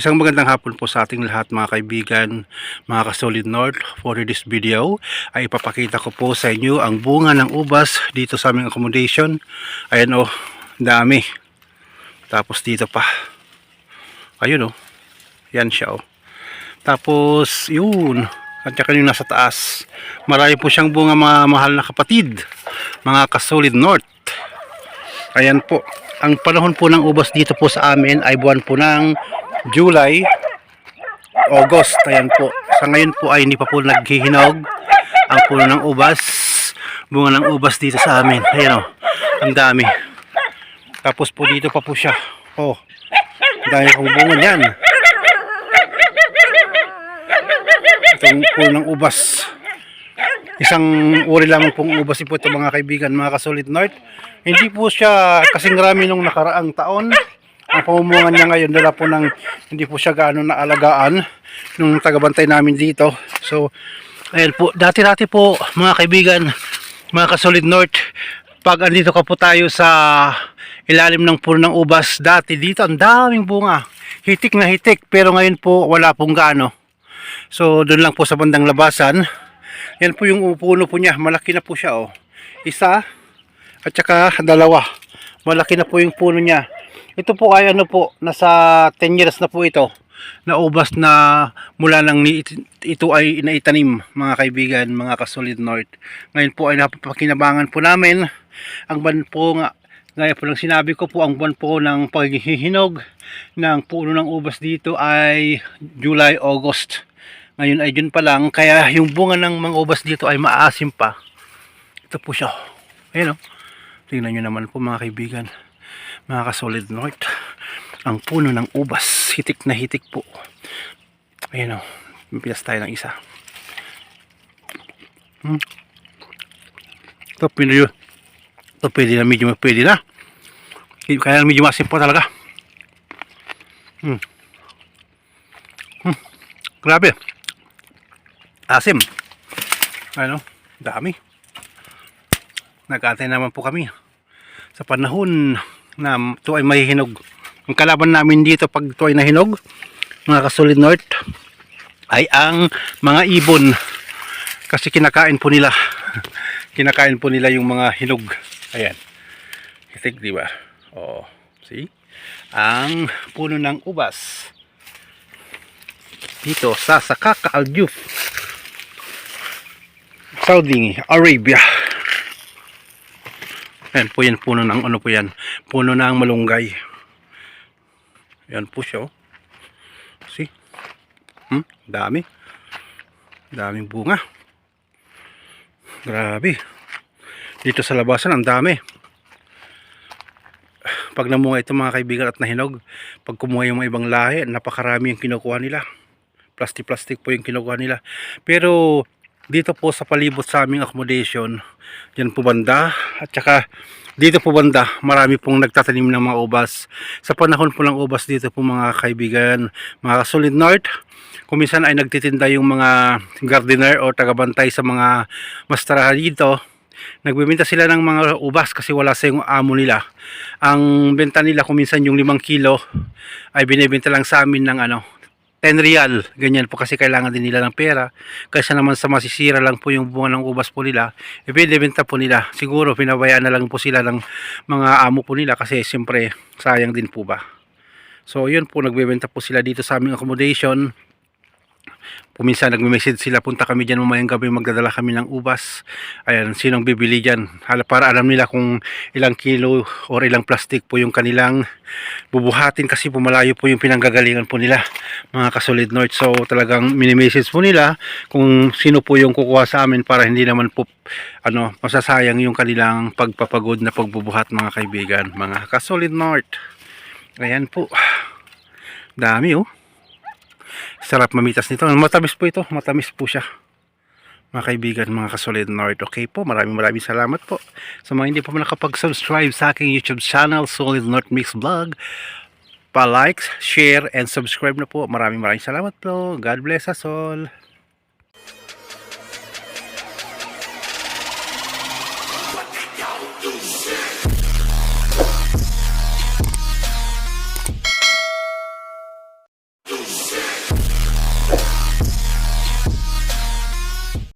Isang magandang hapon po sa ating lahat mga kaibigan, mga kasolid north. For this video ay ipapakita ko po sa inyo ang bunga ng ubas dito sa aming accommodation. Ayan o, dami. Tapos dito pa. Ayun o, yan siya o. Tapos yun, at saka yung nasa taas. Marami po siyang bunga mga mahal na kapatid, mga kasolid north. Ayan po. Ang panahon po ng ubas dito po sa amin ay buwan po ng July, August. Ayan po. Sa ngayon po ay hindi pa po naghihinog ang puno ng ubas. Bunga ng ubas dito sa amin. Ayan o. Ang dami. Tapos po dito pa po siya. Oh. Ang dami pong bunga niyan. Itong puno ng ubas. Isang uri lamang pong ubas po ito mga kaibigan, mga kasolid north. Hindi po siya kasing rami nung nakaraang taon. Ang pamumungan niya ngayon dala po ng hindi po siya gaano naalagaan nung tagabantay namin dito. So, ayan po. Dati-dati po mga kaibigan, mga kasolid north, pag andito ka po tayo sa ilalim ng puno ng ubas, dati dito ang daming bunga. Hitik na hitik pero ngayon po wala pong gaano. So, doon lang po sa bandang labasan. Yan po yung puno po niya. Malaki na po siya, oh. Isa, at saka dalawa. Malaki na po yung puno niya. Ito po ay ano po, nasa 10 years na po ito. Na ubas na mula nang ito ay inaitanim, mga kaibigan, mga kasolid north. Ngayon po ay napapakinabangan po namin. Ang ban po nga, gaya po ng sinabi ko po, ang buwan po ng paghihinog ng puno ng ubas dito ay July, August. Ngayon ay June pa lang, kaya yung bunga ng mga ubas dito ay maasim pa. Ito po siya. Ayan o. Tingnan nyo naman po mga kaibigan. Mga kasolid north. Ang puno ng ubas. Hitik na hitik po. Ayan o. Pinas tayo ng isa. Hmm. Ito, pwede, ito pwede na medyo pwede na. Kaya medyo masim po talaga. Hmm. Hmm. Grabe. Asim. Ano? Dami. Nag-antay naman po kami sa panahon na ito ay mahihinog. Ang kalaban namin dito pag ito ay nahinog, mga kasolid north, ay ang mga ibon. Kasi kinakain po nila. kinakain po nila yung mga hinog. Ayan. Hitik, di ba? Oh, see? Ang puno ng ubas dito sa Sakaka Aljuf Saudi Arabia Ayan po yan puno ng ano po yan puno ng malunggay. Yan po siya oh. see? Hmm? dami. Daming bunga. Grabe. Dito sa labasan ang dami. Pag namunga ito mga kaibigan at nahinog pag kumuha yung mga ibang lahi napakarami yung kinukuha nila. Plastic-plastic po yung kinukuha nila. Pero dito po sa palibot sa aming accommodation dyan po banda at saka dito po banda marami pong nagtatanim ng mga ubas. Sa panahon po ng ubas dito po mga kaibigan mga solid north kuminsan ay nagtitinda yung mga gardener o tagabantay sa mga mastarahan dito. Nagbebenta sila ng mga ubas kasi wala sa yung amo nila. Ang benta nila kuminsan yung 5 kilo ay binibenta lang sa amin ng ano 10 real, ganyan po kasi kailangan din nila ng pera. Kaysa naman sa masisira lang po yung bunga ng ubas po nila, ibinibenta po nila. Siguro pinabayaan na lang po sila ng mga amo po nila kasi siyempre sayang din po ba. So yun po, nagbebenta po sila dito sa aming accommodation. Kuminsan nagme-message sila, punta kami dyan mamayang gabi, magdadala kami ng ubas. Ayan, sinong bibili dyan? Hala, para alam nila kung ilang kilo or ilang plastic po yung kanilang bubuhatin kasi po malayo po yung pinanggagalingan po nila, mga kasolid north. So talagang mini-message po nila kung sino po yung kukuha sa amin para hindi naman po ano, masasayang yung kanilang pagpapagod na pagbubuhat mga kaibigan, mga kasolid north. Ayan po. Dami oh. Sarap mamitas nito. Matamis po ito. Matamis po siya. Mga kaibigan, mga kasolid north. Okay po. Maraming maraming salamat po. Sa mga hindi pa nakapag-subscribe sa aking YouTube channel, Solid North Mix Vlog, pa-like, share, and subscribe na po. Maraming maraming salamat po. God bless us all.